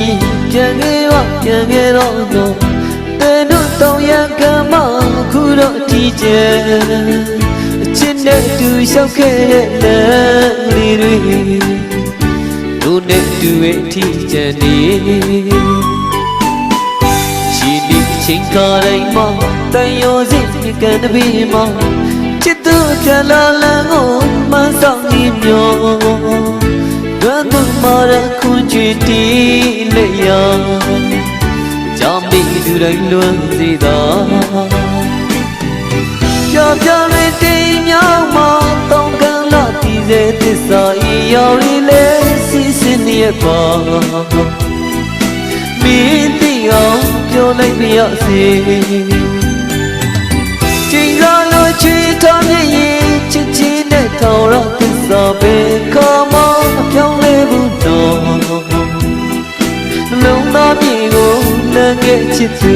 ရင်ပြန်ခဲ့ပါပြန်ခဲ့တော့တော့တဲ့တို့တောင်ရကမခုတော့အတီးကျန်အချစ်နဲ့တူလျှောက်ခဲ့တဲ့လမ်းလေးတွေတို့နဲ့တူရဲ့အတီးကျန်နေရှိနေချင်းကားတိုင်းမှာတန်ရောစင်ကံတပင်းမှာချစ်သူကြလာလန်းကိုမဆောင်နေမျိုးတွန်း သူမာရခွန်ကြည်တီလေယာကြောင့်မိသူတိုင်းလွန်စေသာကြောင်ကြောင်လေးတင်မြောင်းမောင်းတောင်းကန်လာတည်စေသစ္စာဤရောက်ရီလေစီစင်နေပါမင်းတီအောင်ပြောလိုက်ပြရစေချိန်ကလိုချီတော်မြည်ရင်ချစ်ချင်းနဲ့ထောင်ရသစ္စာပဲခေါ် လမ်းခဲ့ချစ်သူ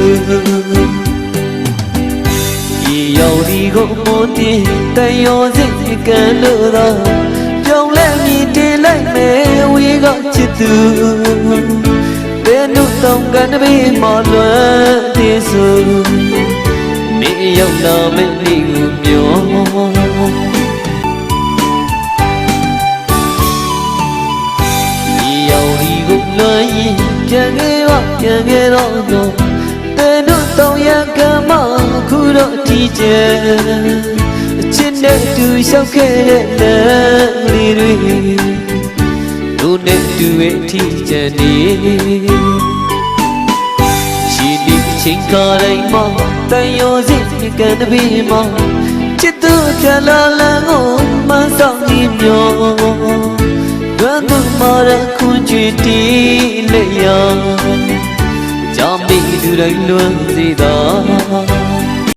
ဒီရောက်ဒီကိုမွန်တင်တန်ရောစိတ်ကံလို့တော့ပြောင်းလဲမြည်တင်လိုက်မယ်ဝေးကချစ်သူဘ လွမ်းရင်ပြန်ခဲ့ပါပြန်ခဲ့တော့တော့တဲ့တို့တောင်ရကမခုတော့အတီးကျန်အချစ်နဲ့တူလျှောက်ခဲ့တဲ့လမ်းလေးတွေတို့နဲ့တူရဲ့အတီးကျန်နေရှိနေချင်းကားတိုင်းမှာတန်ရောစင်ကံတပင်းမှာချစ်သူကြလာလန်းကိုမ သူမာရခွန်ကြည်တီလေယာကြောင့်မိသူတိုင်းလွန်စေသာ